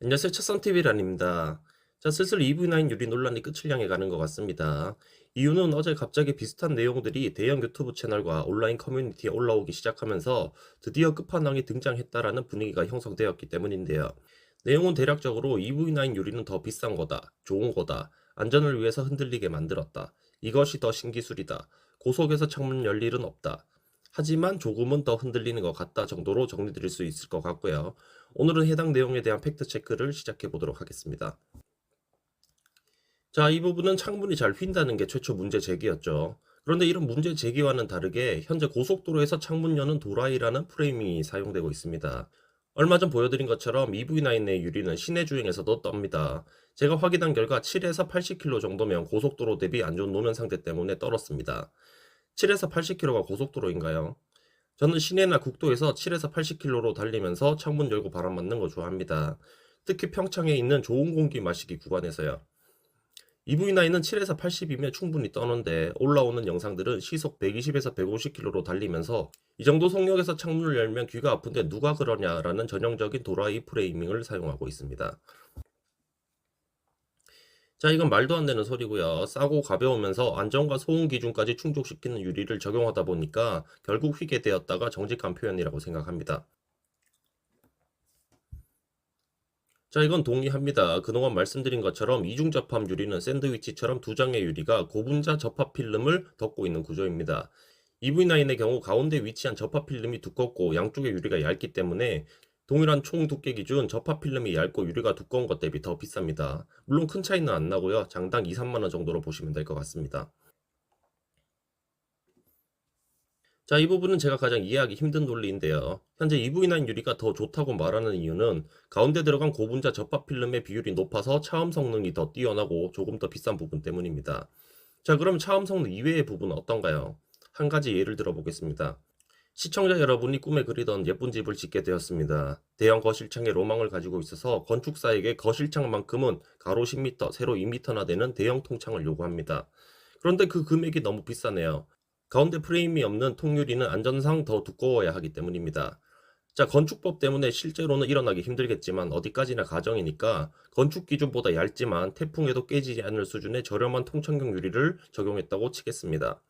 안녕하세요. 첫선TV란입니다. 자, 슬슬 EV9 유리 논란이 끝을 향해 가는 것 같습니다. 이유는 어제 갑자기 비슷한 내용들이 대형 유튜브 채널과 온라인 커뮤니티에 올라오기 시작하면서 드디어 끝판왕이 등장했다라는 분위기가 형성되었기 때문인데요. 내용은 대략적으로 EV9 유리는 더 비싼 거다, 좋은 거다, 안전을 위해서 흔들리게 만들었다, 이것이 더 신기술이다, 고속에서 창문 열 일은 없다, 하지만 조금은 더 흔들리는 것 같다 정도로 정리드릴 수 있을 것 같고요. 오늘은 해당 내용에 대한 팩트 체크를 시작해 보도록 하겠습니다. 자, 이 부분은 창문이 잘 휜다는 게 최초 문제 제기였죠. 그런데 이런 문제 제기와는 다르게 현재 고속도로에서 창문 여는 도라이라는 프레이밍이 사용되고 있습니다. 얼마 전 보여드린 것처럼 EV9의 유리는 시내 주행에서도 떱니다. 제가 확인한 결과 7에서 80km 정도면 고속도로 대비 안 좋은 노면 상태 때문에 떨었습니다. 7에서 80km가 고속도로인가요? 저는 시내나 국도에서 7에서 80km로 달리면서 창문 열고 바람 맞는 거 좋아합니다. 특히 평창에 있는 좋은 공기 마시기 구간에서요. EV9은 7에서 80이면 충분히 떠는데 올라오는 영상들은 시속 120에서 150km로 달리면서 이 정도 속력에서 창문을 열면 귀가 아픈데 누가 그러냐라는 전형적인 도라이 프레이밍을 사용하고 있습니다. 자, 이건 말도 안 되는 소리고요. 싸고 가벼우면서 안전과 소음 기준까지 충족시키는 유리를 적용하다 보니까 결국 휘게 되었다가 정직한 표현이라고 생각합니다. 자, 이건 동의합니다. 그동안 말씀드린 것처럼 이중 접합 유리는 샌드위치처럼 두 장의 유리가 고분자 접합 필름을 덮고 있는 구조입니다. EV9의 경우 가운데 위치한 접합 필름이 두껍고 양쪽의 유리가 얇기 때문에 동일한 총 두께 기준 접합 필름이 얇고 유리가 두꺼운 것 대비 더 비쌉니다. 물론 큰 차이는 안 나고요. 장당 2, 3만 원 정도로 보시면 될 것 같습니다. 자, 이 부분은 제가 가장 이해하기 힘든 논리인데요. 현재 EV9 유리가 더 좋다고 말하는 이유는 가운데 들어간 고분자 접합 필름의 비율이 높아서 차음 성능이 더 뛰어나고 조금 더 비싼 부분 때문입니다. 자, 그럼 차음 성능 이외의 부분은 어떤가요? 한 가지 예를 들어 보겠습니다. 시청자 여러분이 꿈에 그리던 예쁜 집을 짓게 되었습니다. 대형 거실창에 로망을 가지고 있어서 건축사에게 거실창만큼은 가로 10m, 세로 2m나 되는 대형 통창을 요구합니다. 그런데 그 금액이 너무 비싸네요. 가운데 프레임이 없는 통유리는 안전상 더 두꺼워야 하기 때문입니다. 자, 건축법 때문에 실제로는 일어나기 힘들겠지만 어디까지나 가정이니까 건축 기준보다 얇지만 태풍에도 깨지지 않을 수준의 저렴한 통창용 유리를 적용했다고 치겠습니다.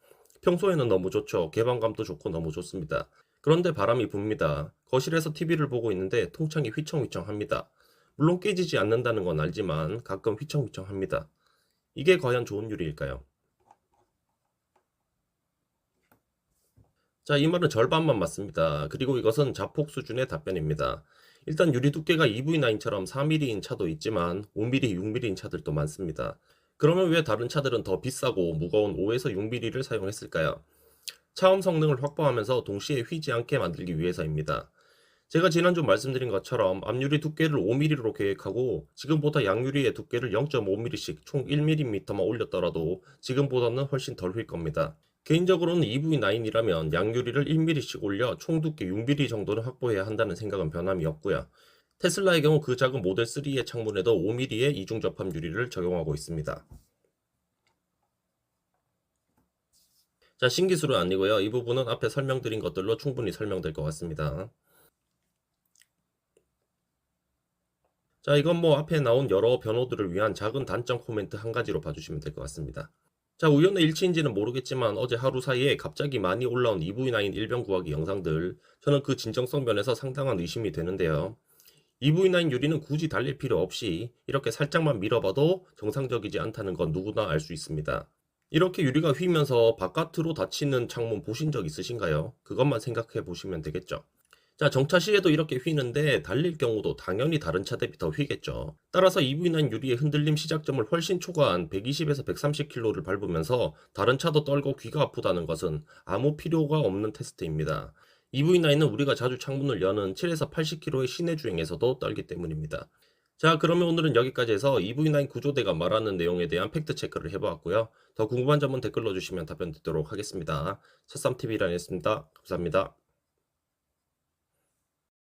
평소에는 너무 좋죠. 개방감도 좋고 너무 좋습니다. 그런데 바람이 붑니다. 거실에서 TV를 보고 있는데 통창이 휘청휘청합니다. 물론 깨지지 않는다는 건 알지만 가끔 휘청휘청합니다. 이게 과연 좋은 유리일까요? 자, 이 말은 절반만 맞습니다. 그리고 이것은 자폭 수준의 답변입니다. 일단 유리 두께가 EV9처럼 4mm인 차도 있지만 5mm, 6mm인 차들도 많습니다. 그러면 왜 다른 차들은 더 비싸고 무거운 5에서 6mm를 사용했을까요? 차음 성능을 확보하면서 동시에 휘지 않게 만들기 위해서입니다. 제가 지난주 말씀드린 것처럼 앞유리 두께를 5mm로 계획하고 지금보다 양유리의 두께를 0.5mm씩 총 1mm만 올렸더라도 지금보다는 훨씬 덜 휠 겁니다. 개인적으로는 EV9이라면 양유리를 1mm씩 올려 총 두께 6mm 정도는 확보해야 한다는 생각은 변함이 없고요. 테슬라의 경우 그 작은 모델 3의 창문에도 5mm의 이중 접합 유리를 적용하고 있습니다. 자, 신기술은 아니고요. 이 부분은 앞에 설명드린 것들로 충분히 설명될 것 같습니다. 자, 이건 뭐 앞에 나온 여러 변호들을 위한 작은 단점 코멘트 한 가지로 봐주시면 될 것 같습니다. 자, 우연의 일치인지는 모르겠지만 어제 하루 사이에 갑자기 많이 올라온 EV9 일병 구하기 영상들, 저는 그 진정성 면에서 상당한 의심이 되는데요. EV9 유리는 굳이 달릴 필요 없이 이렇게 살짝만 밀어봐도 정상적이지 않다는 건 누구나 알 수 있습니다. 이렇게 유리가 휘면서 바깥으로 닫히는 창문 보신 적 있으신가요? 그것만 생각해 보시면 되겠죠. 자, 정차 시에도 이렇게 휘는데 달릴 경우도 당연히 다른 차 대비 더 휘겠죠. 따라서 EV9 유리의 흔들림 시작점을 훨씬 초과한 120에서 130km를 밟으면서 다른 차도 떨고 귀가 아프다는 것은 아무 필요가 없는 테스트입니다. EV9은 우리가 자주 창문을 여는 7에서 80km의 시내 주행에서도 떨기 때문입니다. 자, 그러면 오늘은 여기까지 해서 EV9 구조대가 말하는 내용에 대한 팩트 체크를 해보았고요. 더 궁금한 점은 댓글로 주시면 답변 드리도록 하겠습니다. 첫삼TV라였습니다. 감사합니다.